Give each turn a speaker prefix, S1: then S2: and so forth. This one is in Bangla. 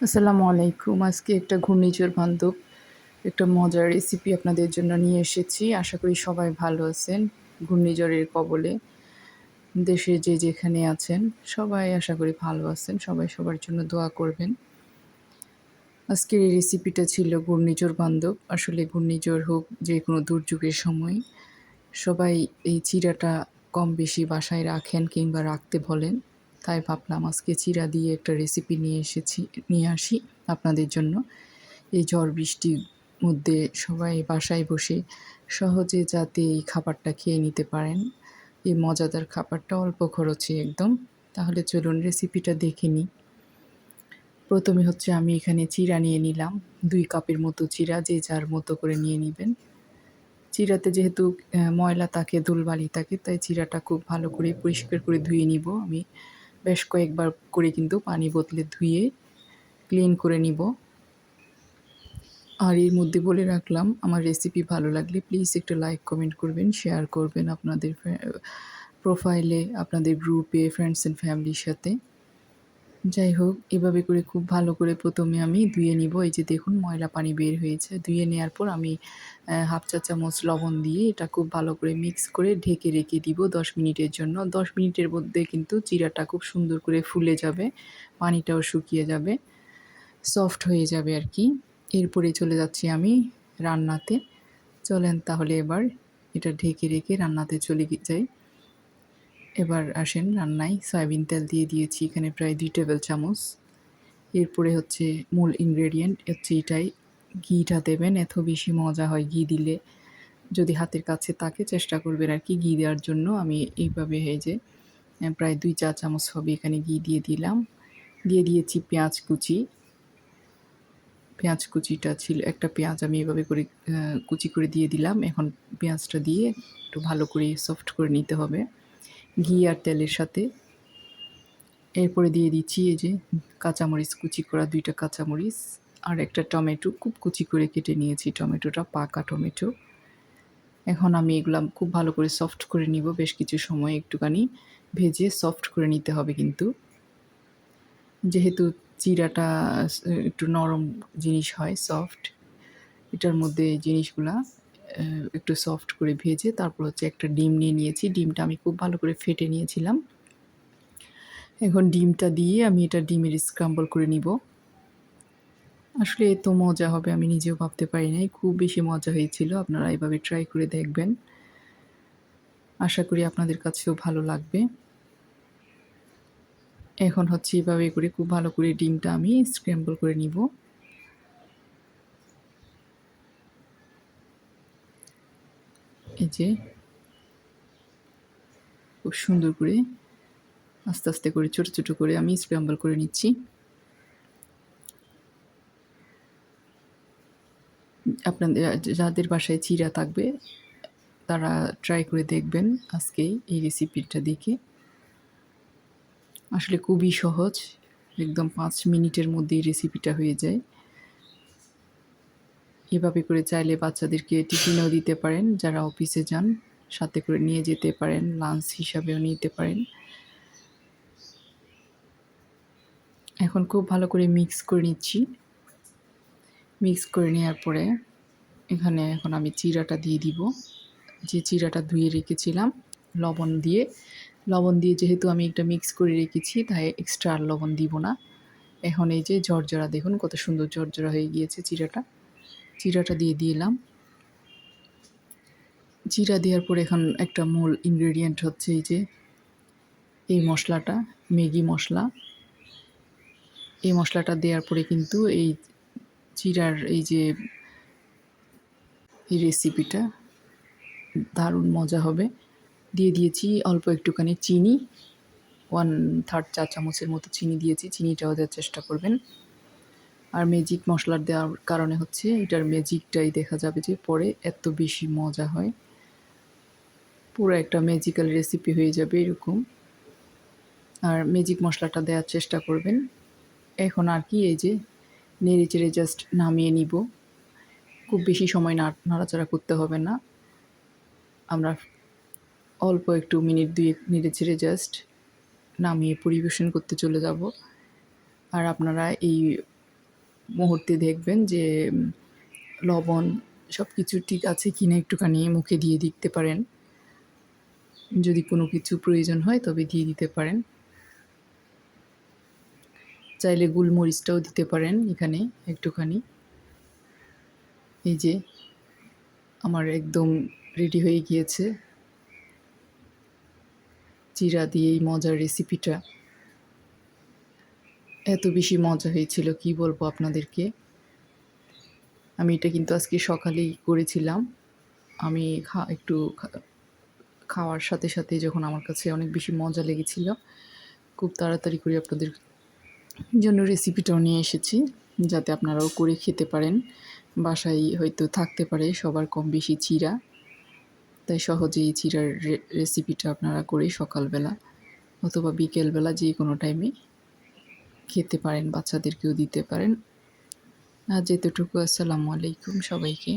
S1: আসসালামু আলাইকুম। আজকে একটা ঘূর্ণিঝড় বান্ধব, একটা মজার রেসিপি আপনাদের জন্য নিয়ে এসেছি। আশা করি সবাই ভালো আছেন ঘূর্ণিঝড়ের কবলে। দেশে যে যেখানে আছেন, সবাই আশা করি ভালো আছেন। সবাই সবার জন্য দোয়া করবেন। আজকের এই রেসিপিটা ছিল ঘূর্ণিঝড় বান্ধব। আসলে ঘূর্ণিঝড় হোক যে কোনো দুর্যোগের সময়, সবাই এই চিরাটা কম বেশি বাসায় রাখেন কিংবা রাখতে বলেন। তাই ভাবলাম, আজকে চিরা দিয়ে একটা রেসিপি নিয়ে এসেছি, নিয়ে আসি আপনাদের জন্য। এই ঝড় বৃষ্টির মধ্যে সবাই বাসায় বসে সহজে যাতে এই খাবারটা খেয়ে নিতে পারেন। এই মজাদার খাবারটা অল্প খরচে একদম। তাহলে চলুন রেসিপিটা দেখে নিই। প্রথমে হচ্ছে আমি এখানে চিরা নিয়ে নিলাম, দুই কাপের মতো চিরা, যে যার মতো করে নিয়ে নেবেন। চিরাতে যেহেতু ময়লা থাকে ধুলবালি থাকে, তাই চিরাটা খুব ভালো করে পরিষ্কার করে ধুয়ে নিব আমি। বেশ কয়েকবার করে কিন্তু পানি বোতলে ধুয়ে ক্লিন করে নিব। আর এর মধ্যে বলে রাখলাম, আমার রেসিপি ভালো লাগলে প্লিজ একটু লাইক কমেন্ট করবেন শেয়ার করবেন আপনাদের প্রোফাইলে আপনাদের গ্রুপে ফ্রেন্ডস অ্যান্ড ফ্যামিলির সাথে। যাই হোক, এভাবে করে খুব ভালো করে প্রথমে আমি ধুয়ে নিব। এই যে দেখুন, ময়লা পানি বের হয়েছে। ধুয়ে নেওয়ার পর আমি হাফ চা চামচ লবণ দিয়ে এটা খুব ভালো করে মিক্স করে ঢেকে রেখে দিব দশ মিনিটের জন্য। দশ মিনিটের মধ্যে কিন্তু চিরাটা খুব সুন্দর করে ফুলে যাবে, পানিটাও শুকিয়ে যাবে সফট হয়ে যাবে আর কি। এরপরে চলে যাচ্ছি আমি রান্নাতে। চলেন তাহলে এবার এটা ঢেকে রেখে রান্নাতে চলে যাই। এবার আসেন রান্নায়। সয়াবিন তেল দিয়ে দিয়েছি এখানে প্রায় দুই টেবিল চামচ। এরপরে হচ্ছে মূল ইনগ্রেডিয়েন্ট হচ্ছে এটাই। ঘিটা দেবেন, এত বেশি মজা হয় ঘি দিলে। যদি হাতের কাছে তাকে চেষ্টা করবেন আর কি ঘি দেওয়ার জন্য। আমি এইভাবে এই যে প্রায় দুই চা চামচ হবে এখানে ঘি দিয়ে দিলাম। দিয়ে দিয়েছি পেঁয়াজ কুচি। পেঁয়াজ কুচিটা ছিল, একটা পেঁয়াজ আমি এভাবে করে কুচি করে দিয়ে দিলাম। এখন পেঁয়াজটা দিয়ে একটু ভালো করে সফট করে নিতে হবে। ঘি আর তেলের সাথে। এরপরে দিয়ে দিচ্ছি এই যে কাঁচামরিচ কুচি করা দুইটা কাঁচামরিচ আর একটা টমেটো। খুব কুচি করে কেটে নিয়েছি টমেটোটা, পাকা টমেটো। এখন আমি এগুলা খুব ভালো করে সফট করে নিব, বেশ কিছু সময় একটুখানি ভেজে সফট করে নিতে হবে কিন্তু। যেহেতু চিরাটা একটু নরম জিনিস হয়, সফট, এটার মধ্যে জিনিসগুলা একটু সফট করে ভেজে তারপর হচ্ছে একটা ডিম নিয়ে নিয়েছি। ডিমটা আমি খুব ভালো করে ফেটে নিয়েছিলাম। এখন ডিমটা দিয়ে আমি এটা ডিমের স্ক্রাম্বল করে নিব। আসলে এত মজা হবে আমি নিজেও ভাবতে পারি নাই। খুব বেশি মজা হয়েছিল। আপনারা এভাবে ট্রাই করে দেখবেন। আশা করি আপনাদের কাছেও ভালো লাগবে। এখন হচ্ছে এভাবে করে খুব ভালো করে ডিমটা আমি স্ক্র্যাম্বল করে নিব। এই যে, খুব সুন্দর করে আস্তে আস্তে করে, ছোট ছোট করে আমি স্ক্র্যাম্বল করে নিচ্ছি। আপনাদের, যাদের বাসায় চিরা থাকবে, তারা ট্রাই করে দেখবেন আজকে এই রেসিপিটা দেখে। আসলে খুবই সহজ, একদম পাঁচ মিনিটের মধ্যে এই রেসিপিটা হয়ে যায়। এভাবে করে চাইলে বাচ্চাদেরকে টিফিনও দিতে পারেন, যারা অফিসে যান, সাথে করে নিয়ে যেতে পারেন লাঞ্চ হিসাবেও নিতে পারেন। এখন খুব ভালো করে মিক্স করে নিচ্ছি। মিক্স করে নেওয়ার পরে এখানে এখন আমি চিরাটা দিয়ে দিব। যে চিরাটা ধুয়ে রেখেছিলাম, লবণ দিয়ে। লবণ দিয়ে যেহেতু আমি একটা মিক্স করে রেখেছি, তাই এক্সট্রা আর লবণ দিব না। এখন এই যে জর্জরা দেখুন কত সুন্দর জর্জরা হয়ে গিয়েছে চিরাটা। চিরাটা দিয়ে দিলাম। জিরা দেওয়ার পরে এখন একটা মূল ইনগ্রেডিয়েন্ট হচ্ছে এই যে, এই মশলাটা, ম্যাগি মশলা। এই মশলাটা দেওয়ার পরে কিন্তু এই জিরার এই যে, এই রেসিপিটা দারুণ মজা হবে। দিয়ে দিয়েছি অল্প একটুখানি চিনি। ওয়ান থার্ড চা চামচের মতো চিনি দিয়েছি, চিনিটাও দেওয়ার চেষ্টা করবেন। আর ম্যাজিক মশলার দেওয়ার কারণে হচ্ছে এটার ম্যাজিকটাই দেখা যাবে যে পরে এত বেশি মজা হয়। পুরো একটা ম্যাজিক্যাল রেসিপি হয়ে যাবে এরকম। আর ম্যাজিক মশলাটা দেওয়ার চেষ্টা করবেন। এখন আর কি এই যে নেড়ে চেড়ে জাস্ট নামিয়ে নিব। খুব বেশি সময় নাড়াচাড়া করতে হবে না। আমরা অল্প একটু মিনিট দুই নেড়ে চেড়ে জাস্ট নামিয়ে পরিবেশন করতে চলে যাব। আর আপনারা এই মুহূর্তে দেখবেন যে লবণ সব কিছু ঠিক আছে কিনা একটুখানি মুখে দিয়ে দেখতে পারেন। যদি কোনো কিছু প্রয়োজন হয় তবে দিয়ে দিতে পারেন। চাইলে গোলমরিচটাও দিতে পারেন এখানে একটুখানি। এই যে, আমার একদম রেডি হয়ে গিয়েছে। জিরা দিয়ে এই মজার রেসিপিটা এত বেশি মজা হয়েছিল, কি বলব আপনাদেরকে? আমি এটা কিন্তু আজকে সকালেই করেছিলাম। আমি খা, একটু খাওয়ার সাথে সাথে যখন আমার কাছে অনেক বেশি মজা লেগেছিল, খুব তাড়াতাড়ি করে আপনাদের জন্য রেসিপিটাও নিয়ে এসেছি, যাতে আপনারাও করে খেতে পারেন। বাসায় হয়তো থাকতে পারে সবার কম বেশি চিরা। তাই সহজেই এই চিরার রেসিপিটা আপনারা করে সকালবেলা অথবা বিকেলবেলা যে কোনো টাইমে খেতে পারেন বাচ্চাদেরকেও দিতে পারেন। আর যেতটুকু আসসালামু আলাইকুম সবাইকে।